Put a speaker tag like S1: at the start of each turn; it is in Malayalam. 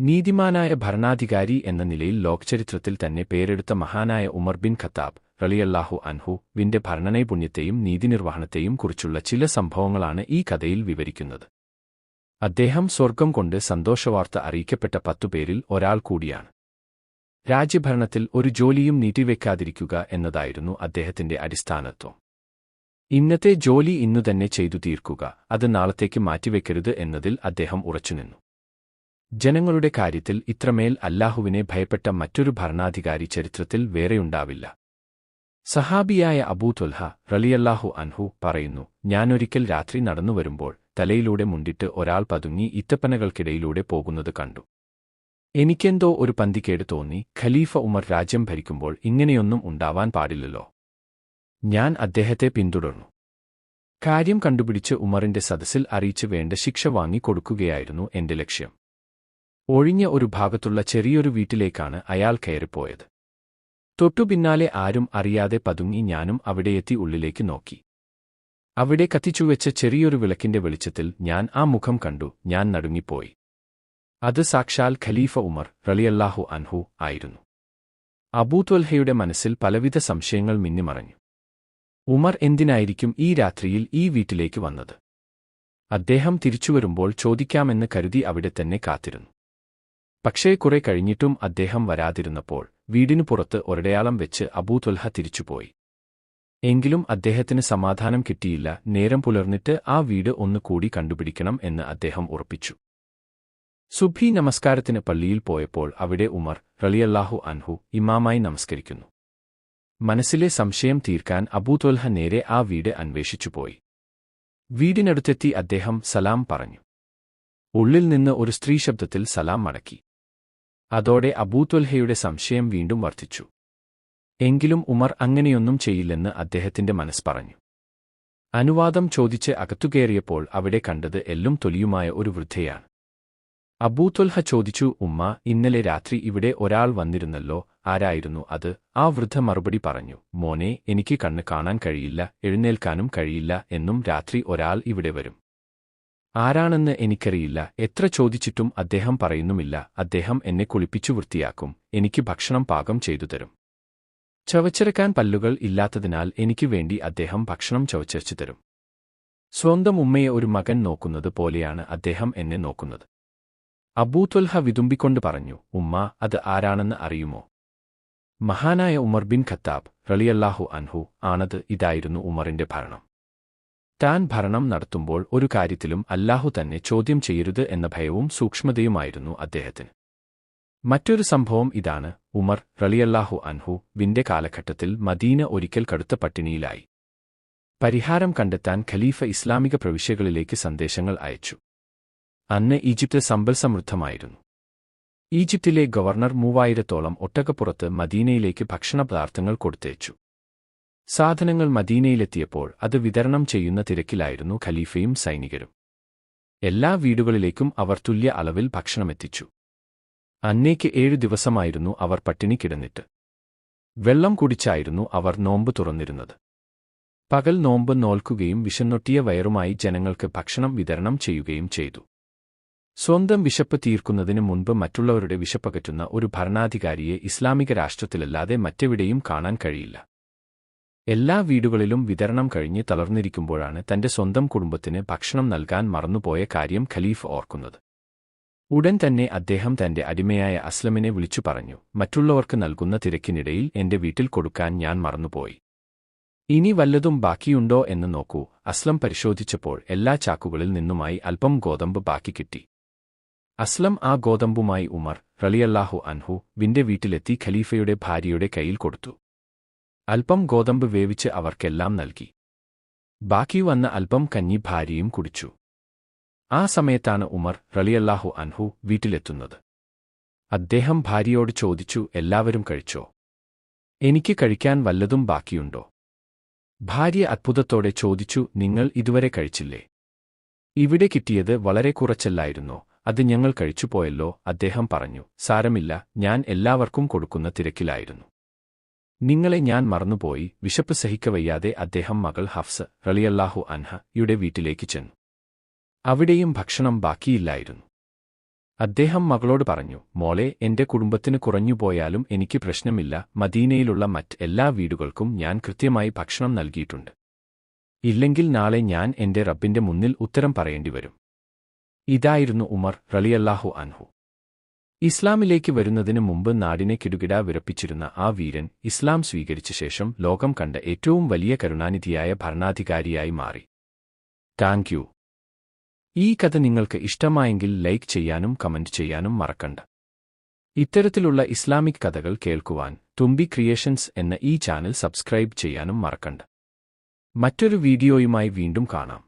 S1: നീതിമാനായ ഭരണാധികാരി എന്ന നിലയിൽ ലോകചരിത്രത്തിൽ തന്നെ പേരെടുത്ത മഹാനായ ഉമർ ബിൻ ഖത്താബ് റളിയല്ലാഹു അൻഹു വിന്റെ ഭരണനൈപുണ്യത്തെയും നീതിനിർവഹണത്തെയും കുറിച്ചുള്ള ചില സംഭവങ്ങളാണ് ഈ കഥയിൽ വിവരിക്കുന്നത്. അദ്ദേഹം സ്വർഗം കൊണ്ട് സന്തോഷവാർത്ത അറിയിക്കപ്പെട്ട പത്തുപേരിൽ ഒരാൾ കൂടിയാണ്. രാജ്യഭരണത്തിൽ ഒരു ജോലിയും നീട്ടിവെക്കാതിരിക്കുക എന്നതായിരുന്നു അദ്ദേഹത്തിന്റെ അടിസ്ഥാനത്വം. ഇന്നത്തെ ജോലി ഇന്നുതന്നെ ചെയ്തു തീർക്കുക അത് നാളത്തേക്ക് മാറ്റിവെക്കരുത് എന്നതിൽ അദ്ദേഹം ഉറച്ചുനിന്നു. ജനങ്ങളുടെ കാര്യത്തിൽ ഇത്രമേൽ അല്ലാഹുവിനെ ഭയപ്പെട്ട മറ്റൊരു ഭരണാധികാരി ചരിത്രത്തിൽ വേറെയുണ്ടാവില്ല. സഹാബിയായ അബൂതുൽഹ റലിയല്ലാഹു അൻഹു പറയുന്നു ഞാനൊരിക്കൽ രാത്രി നടന്നു വരുമ്പോൾ തലയിലൂടെ മുണ്ടിട്ട് ഒരാൾ പതുങ്ങി ഇത്തപ്പനകൾക്കിടയിലൂടെ പോകുന്നത് കണ്ടു. എനിക്കെന്തോ ഒരു പന്തിക്കേട് തോന്നി ഖലീഫ ഉമർ രാജ്യം ഭരിക്കുമ്പോൾ ഇങ്ങനെയൊന്നും ഉണ്ടാവാൻ പാടില്ലല്ലോ. ഞാൻ അദ്ദേഹത്തെ പിന്തുടർന്നു. കാര്യം കണ്ടുപിടിച്ച് ഉമറിന്റെ സദസ്സിൽ അറിയിച്ചു വേണ്ട ശിക്ഷ വാങ്ങിക്കൊടുക്കുകയായിരുന്നു എന്റെ ലക്ഷ്യം. ഒഴിഞ്ഞ ഒരു ഭാഗത്തുള്ള ചെറിയൊരു വീട്ടിലേക്കാണ് അയാൾ കയറിപ്പോയത്. തൊട്ടുപിന്നാലെ ആരും അറിയാതെ പതുങ്ങി ഞാനും അവിടെയെത്തി ഉള്ളിലേക്ക് നോക്കി. അവിടെ കത്തിച്ചുവെച്ച ചെറിയൊരു വിളക്കിന്റെ വെളിച്ചത്തിൽ ഞാൻ ആ മുഖം കണ്ടു ഞാൻ നടുങ്ങിപ്പോയി. അത് സാക്ഷാൽ ഖലീഫ ഉമർ റളിയല്ലാഹു അൻഹു ആയിരുന്നു. അബൂത്വൽഹയുടെ മനസ്സിൽ പലവിധ സംശയങ്ങൾ മിന്നിമറഞ്ഞു. ഉമർ എന്തിനായിരിക്കും ഈ രാത്രിയിൽ ഈ വീട്ടിലേക്ക് വന്നത്? അദ്ദേഹം തിരിച്ചുവരുമ്പോൾ ചോദിക്കാമെന്ന് കരുതി അവിടെ തന്നെ കാത്തിരുന്നു. പക്ഷേ കുറെ കഴിഞ്ഞിട്ടും അദ്ദേഹം വരാതിരുന്നപ്പോൾ വീടിനു പുറത്ത് ഒരടയാളം വെച്ച് അബൂതുൽഹ തിരിച്ചുപോയി. എങ്കിലും അദ്ദേഹത്തിന് സമാധാനം കിട്ടിയില്ല. നേരം പുലർന്നിട്ട് ആ വീട് ഒന്നുകൂടി കണ്ടുപിടിക്കണം എന്ന് അദ്ദേഹം ഉറപ്പിച്ചു. സുബി നമസ്കാരത്തിന് പള്ളിയിൽ പോയപ്പോൾ അവിടെ ഉമർ റളിയല്ലാഹു അൻഹു ഇമാമായി നമസ്കരിക്കുന്നു. മനസ്സിലെ സംശയം തീർക്കാൻ അബൂതൊൽഹ നേരെ ആ വീട് അന്വേഷിച്ചുപോയി. വീടിനടുത്തെത്തി അദ്ദേഹം സലാം പറഞ്ഞു. ഉള്ളിൽ നിന്ന് ഒരു സ്ത്രീ ശബ്ദത്തിൽ സലാം മടക്കി. അതോടെ അബൂത്വൽഹയുടെ സംശയം വീണ്ടും വർദ്ധിച്ചു. എങ്കിലും ഉമർ അങ്ങനെയൊന്നും ചെയ്യില്ലെന്ന് അദ്ദേഹത്തിന്റെ മനസ്സ് പറഞ്ഞു. അനുവാദം ചോദിച്ച് അകത്തുകയറിയപ്പോൾ അവിടെ കണ്ടത് എല്ലും തൊലിയുമായ ഒരു വൃദ്ധയാണ്. അബൂത്വൽഹ ചോദിച്ചു ഉമ്മ ഇന്നലെ രാത്രി ഇവിടെ ഒരാൾ വന്നിരുന്നല്ലോ ആരായിരുന്നു അത്? ആ വൃദ്ധ മറുപടി പറഞ്ഞു മോനെ എനിക്ക് കണ്ണ് കാണാൻ കഴിയില്ല എഴുന്നേൽക്കാനും കഴിയില്ല എന്നും രാത്രി ഒരാൾ ഇവിടെ വരും. ആരാണെന്ന് എനിക്കറിയില്ല. എത്ര ചോദിച്ചിട്ടും അദ്ദേഹം പറയുന്നുമില്ല. അദ്ദേഹം എന്നെ കുളിപ്പിച്ചു വൃത്തിയാക്കും. എനിക്ക് ഭക്ഷണം പാകം ചെയ്തു തരും. ചവച്ചിറക്കാൻ പല്ലുകൾ ഇല്ലാത്തതിനാൽ എനിക്ക് വേണ്ടി അദ്ദേഹം ഭക്ഷണം ചവച്ചരച്ചു തരും. സ്വന്തം ഉമ്മയെ ഒരു മകൻ നോക്കുന്നത് പോലെയാണ് അദ്ദേഹം എന്നെ നോക്കുന്നത്. അബൂത്വൽഹ വിതുമ്പിക്കൊണ്ട് പറഞ്ഞു ഉമ്മ അത് ആരാണെന്ന് അറിയുമോ? മഹാനായ ഉമർ ബിൻ ഖത്താബ് റളിയല്ലാഹു അൻഹു ആണത് ഇതായിരുന്നു ഉമറിന്റെ ഭരണം. താൻ ഭരണം നടത്തുമ്പോൾ ഒരു കാര്യത്തിലും അല്ലാഹു തന്നെ ചോദ്യം ചെയ്യരുത് എന്ന ഭയവും സൂക്ഷ്മതയുമായിരുന്നു അദ്ദേഹത്തിന്. മറ്റൊരു സംഭവം ഇതാണ്. ഉമർ റളിയല്ലാഹു അൻഹു വിന്റെ കാലഘട്ടത്തിൽ മദീന ഒരിക്കൽ കടുത്ത പട്ടിണിയിലായി. പരിഹാരം കണ്ടെത്താൻ ഖലീഫ ഇസ്ലാമിക പ്രവിശ്യകളിലേക്ക് സന്ദേശങ്ങൾ അയച്ചു. അന്ന് ഈജിപ്ത് സമ്പൽ സമൃദ്ധമായിരുന്നു. ഈജിപ്തിലെ ഗവർണർ മൂവായിരത്തോളം ഒട്ടകപ്പുറത്ത് മദീനയിലേക്ക് ഭക്ഷണ പദാർത്ഥങ്ങൾ കൊടുത്തയച്ചു സാധനങ്ങൾ മദീനയിലെത്തിയപ്പോൾ അത് വിതരണം ചെയ്യുന്ന തിരക്കിലായിരുന്നു ഖലീഫയും സൈനികരും. എല്ലാ വീടുകളിലേക്കും അവർ തുല്യ അളവിൽ ഭക്ഷണമെത്തിച്ചു. അന്നേക്ക് ഏഴു ദിവസമായിരുന്നു അവർ പട്ടിണി കിടന്നിട്ട്. വെള്ളം കുടിച്ചായിരുന്നു അവർ നോമ്പ് തുറന്നിരുന്നത്. പകൽ നോമ്പ് നോൽക്കുകയും വിശന്നൊട്ടിയ വയറുമായി ജനങ്ങൾക്ക് ഭക്ഷണം വിതരണം ചെയ്യുകയും ചെയ്തു. സ്വന്തം വിശപ്പ് തീർക്കുന്നതിന് മുൻപ് മറ്റുള്ളവരുടെ വിശപ്പകറ്റുന്ന ഒരു ഭരണാധികാരിയെ ഇസ്ലാമിക രാഷ്ട്രത്തിലല്ലാതെ മറ്റെവിടെയും കാണാൻ കഴിയില്ല. എല്ലാ വീടുകളിലും വിതരണം കഴിഞ്ഞ് തളർന്നിരിക്കുമ്പോഴാണ് തന്റെ സ്വന്തം കുടുംബത്തിന് ഭക്ഷണം നൽകാൻ മറന്നുപോയ കാര്യം ഖലീഫ് ഓർക്കുന്നത്. ഉടൻ തന്നെ അദ്ദേഹം തന്റെ അടിമയായ അസ്ലമിനെ വിളിച്ചു പറഞ്ഞു മറ്റുള്ളവർക്ക് നൽകുന്ന തിരക്കിനിടയിൽ എന്റെ വീട്ടിൽ കൊടുക്കാൻ ഞാൻ മറന്നുപോയി. ഇനി വല്ലതും ബാക്കിയുണ്ടോ എന്ന് നോക്കൂ. അസ്ലം പരിശോധിച്ചപ്പോൾ എല്ലാ ചാക്കുകളിൽ നിന്നുമായി അല്പം ഗോതമ്പ് ബാക്കി കിട്ടി. അസ്ലം ആ ഗോതമ്പുമായി ഉമർ റളിയല്ലാഹു അൻഹു വിന്റെ വീട്ടിലെത്തി ഖലീഫയുടെ ഭാര്യയുടെ കയ്യിൽ കൊടുത്തു. അല്പം ഗോതമ്പ് വേവിച്ച് അവർക്കെല്ലാം നൽകി. ബാക്കി വന്ന അല്പം കഞ്ഞി ഭാര്യയും കുടിച്ചു. ആ സമയത്താണ് ഉമർ റളിയല്ലാഹു അൻഹു വീട്ടിലെത്തുന്നത്. അദ്ദേഹം ഭാര്യയോട് ചോദിച്ചു എല്ലാവരും കഴിച്ചോ? എനിക്ക് കഴിക്കാൻ വല്ലതും ബാക്കിയുണ്ടോ? ഭാര്യ അത്ഭുതത്തോടെ ചോദിച്ചു നിങ്ങൾ ഇതുവരെ കഴിച്ചില്ലേ? ഇവിടെ കിട്ടിയത് വളരെ കുറച്ചല്ലായിരുന്നോ. അത് ഞങ്ങൾ കഴിച്ചുപോയല്ലോ അദ്ദേഹം പറഞ്ഞു. സാരമില്ല ഞാൻ എല്ലാവർക്കും കൊടുക്കുന്ന തിരക്കിലായിരുന്നു. നിങ്ങളെ ഞാൻ മറന്നുപോയി വിശപ്പ് സഹിക്കവയ്യാതെ അദ്ദേഹം മകൾ ഹഫ്സ് റളിയല്ലാഹു അൻഹ യുടെ വീട്ടിലേക്ക് ചെന്നു. അവിടെയും ഭക്ഷണം ബാക്കിയില്ലായിരുന്നു. അദ്ദേഹം മകളോട് പറഞ്ഞു മോളെ എന്റെ കുടുംബത്തിന് കുറഞ്ഞുപോയാലും എനിക്ക് പ്രശ്നമില്ല മദീനയിലുള്ള മറ്റ് എല്ലാ വീടുകൾക്കും ഞാൻ കൃത്യമായി ഭക്ഷണം നൽകിയിട്ടുണ്ട്. ഇല്ലെങ്കിൽ നാളെ ഞാൻ എന്റെ റബ്ബിന്റെ മുന്നിൽ ഉത്തരം പറയേണ്ടി വരും ഇതായിരുന്നു ഉമർ റളിയല്ലാഹു അൻഹു. ഇസ്ലാമിലേക്ക് വരുന്നതിനു മുമ്പ് നാടിനെ കിടുകിടാ വിറപ്പിച്ചിരുന്ന ആ വീരൻ ഇസ്ലാം സ്വീകരിച്ച ശേഷം ലോകം കണ്ട ഏറ്റവും വലിയ കരുണാനിധിയായ ഭരണാധികാരിയായി മാറി. Thank you. ഈ കഥ നിങ്ങൾക്ക് ഇഷ്ടമായെങ്കിൽ ലൈക്ക് ചെയ്യാനും കമന്റ് ചെയ്യാനും മറക്കണ്ട. ഇത്തരത്തിലുള്ള ഇസ്ലാമിക് കഥകൾ കേൾക്കുവാൻ തുമ്പി ക്രിയേഷൻസ് എന്ന ഈ ചാനൽ സബ്സ്ക്രൈബ് ചെയ്യാനും മറക്കണ്ട. മറ്റൊരു വീഡിയോയുമായി വീണ്ടും കാണാം.